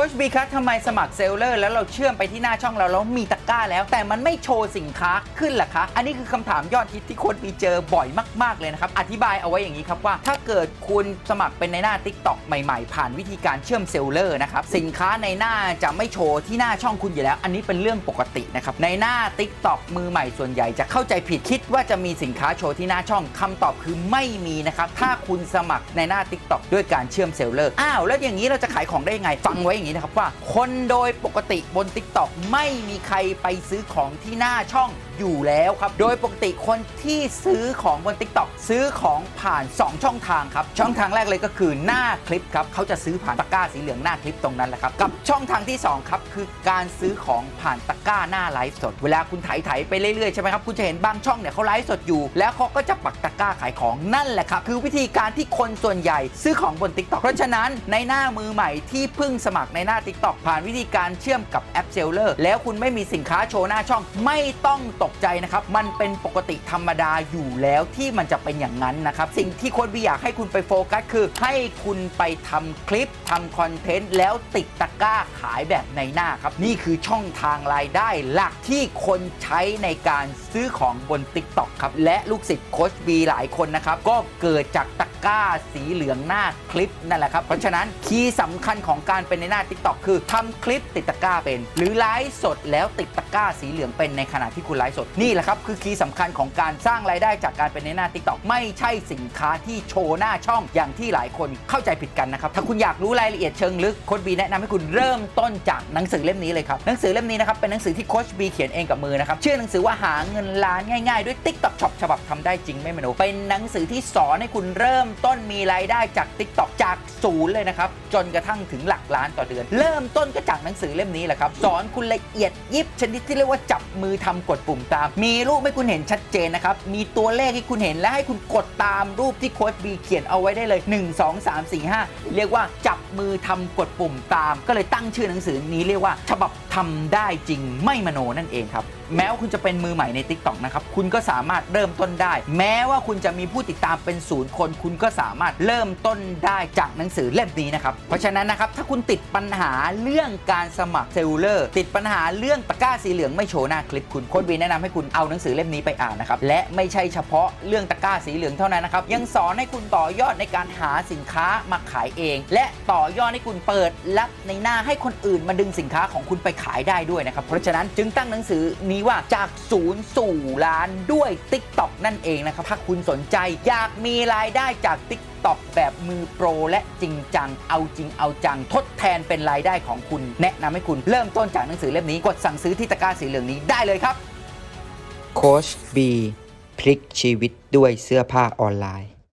ค้ชบีครับทำไมสมัครเซลเลอร์แล้วเราเชื่อมไปที่หน้าช่องเราแล้วมีตะกร้าแล้ว แต่มันไม่โชว์สินค้าขึ้นล่ะคะ อันนี้คือคำถามยอดฮิตที่โค้ชบีเจอบ่อยมาก ๆ เลยนะครับ อธิบายเอาไว้อย่างนี้ครับว่า ถ้าเกิดคุณสมัครเป็นในหน้า Tik t o อกใหม่ ๆ ผ่านวิธีการเชื่อมเซลเลอร์นะครับ สินค้าในหน้าจะไม่โชว์ที่หน้าช่องคุณอยู่แล้ว อันนี้เป็นเรื่องปกตินะครับ ในหน้า Tik t o อกมือใหม่ส่วนใหญ่จะเข้าใจผิดคิดว่าจะมีสินค้าโชว์ที่หน้าช่องคำตอบคือไม่มีนะครับถ้าคุณสมัครในหน้า Tik t o อกด้วยการเชื่อมเซลเลอร์อ้าวแล้วอย่างนี้เราจะขายของได้ยังไงฟังไว้อย่างนี้นะครับว่า คนโดยปกติบน Tik t o อกไม่มีใครไปซื้อของที่หน้าช่อง อยู่แล้วครับ โดยปกติคนที่ซื้อของบน Tik t o อกซื้อของผ่าน 2 ช่องทางครับ ช่องทางแรกเลยก็คือหน้าคลิปครับเขาจะซื้อผ่านตะกร้าสีเหลืองหน้าคลิปตรงนั้นแหละครับ กับช่องทางที่สองครับ คือการซื้อของผ่านตะกร้าหน้าไลฟ์สด เวลาคุณไถ่ไถไปเรื่อยๆใช่ไหมครับคุณจะเห็นบางช่องเนี่ยเขาไลฟ์สดอยู่ แล้วเขาก็จะปักตะกร้าขายของนั่นแหละครับคือวิธีการที่คนส่วนใหญ่ซื้อของบน Tik t o อกเพราะฉะนั้นในหน้ามือใหม่ที่เพิ่งสมัครในหน้า Tik t o อกผ่านวิธีการเชื่อมกับแอปเซลเลอร์แล้วคุณไม่มีสินค้าโชว์หน้าช่องไม่ต้องตกใจนะครับ มันเป็นปกติธรรมดาอยู่แล้วที่มันจะเป็นอย่างนั้นนะครับ สิ่งที่โค้ดบีอยากให้คุณไปโฟกัสคือ ให้คุณไปทำคลิปทำคอนเทนต์แล้วติดตะกร้าขายแบบในหน้าครับ นี่คือช่องทางรายได้หลักที่คนใช้ในการซื้อของบน Tik t o อกครับและลูกศิษย์โค้ชบีหลายคนนะครับก็เกิดจากตะ ก้าสีเหลืองหน้าคลิปนั่นแหละครับ เพราะฉะนั้นคีย์สำคัญของการเป็นในหน้า Tik t o อกคือทำคลิปติดตะกร้าเป็น หรือไลฟ์สดแล้วติดตะกร้าสีเหลืองเป็นในขณะที่คุณไลฟ์สดนี่แหละครับคือคีย์สำคัญของการสร้างรายได้จากการเป็นในหน้า Tik t o อกไม่ใช่สินค้าที่โชว์หน้าช่องอย่างที่หลายคนเข้าใจผิดกันนะครับถ้าคุณอยากรู้รายละเอียดเชิงลึกโค้ชบีแนะนำให้คุณเริ่มต้นจากหนังสือเล่มนี้เลยครับหนังสือเล่มนี้นะครับเป็นหนังสือที่โค้ชบีเขียนเองกับมือนะครับชื่อหนังสือว่าหาเงินล้านง่าย ๆ ด้วย Tik t o อกช็อปฉบับทำได้จริงไม่มโนเป็นหนังสือที่สอนให้คุณเริ่มต้นมีรายได้จาก Tik t o อกจากศูนย์เลยนะครับ จนกระทั่งถึงหลักล้านต่อเดือน เริ่มต้นก็จากหนังสือเล่มนี้แหละครับ สอนคุณละเอียดยิบชนิดที่เรียกว่าจับมือทำกดปุ่มตาม มีรูปให้คุณเห็นชัดเจนนะครับ มีตัวเลขให้คุณเห็นและให้คุณกดตามรูปที่โค้ชบีเขียนเอาไว้ได้เลย 1 2 3 4 5 เรียกว่าจับมือทำกดปุ่มตาม ก็เลยตั้งชื่อหนังสือนี้เรียกว่าฉบับ ทำได้จริงไม่มโนนั่นเองครับ แม้ว่าคุณจะเป็นมือใหม่ใน Tik t o อกนะครับ คุณก็สามารถเริ่มต้นได้ แม้ว่าคุณจะมีผู้ติดตามเป็นศูนย์คน คุณก็สามารถเริ่มต้นได้จากหนังสือเล่มนี้นะครับ เพราะฉะนั้นนะครับ ถ้าคุณติดปัญหาเรื่องการสมัครเซลลูเลอร์ ติดปัญหาเรื่องตะกร้าสีเหลืองไม่โชว์หน้าคลิปคุณโค้ดวีแนะนำให้คุณเอาหนังสือเล่มนี้ไปอ่านนะครับ และไม่ใช่เฉพาะเรื่องตะกร้าสีเหลืองเท่านั้นนะครับ ยังสอนให้คุณต่อยอดในการหาสินค้ามาขายเอง และต่อยอดให้คุณเปิดรับในหน้าให้คนอื่นมาดึงสินค้าของคุณไปขายได้ด้วยนะครับ เพราะฉะนั้นจึงตั้งหนังสือนี้ว่าจากศูนย์สู่ล้านด้วย Tik t o อกนั่นเองนะครับ ถ้าคุณสนใจอยากมีรายได้จาก Tik t o อกแบบมือโปรและจริงจัง เอาจริงเอาจัง ทดแทนเป็นรายได้ของคุณ แนะนำให้คุณเริ่มต้นจากหนังสือเล่มนี้กดสั่งซื้อที่ตะกร้าสีเหลืองนี้ได้เลยครับโค้ชบีพลิกชีวิตด้วยเสื้อผ้าออนไลน์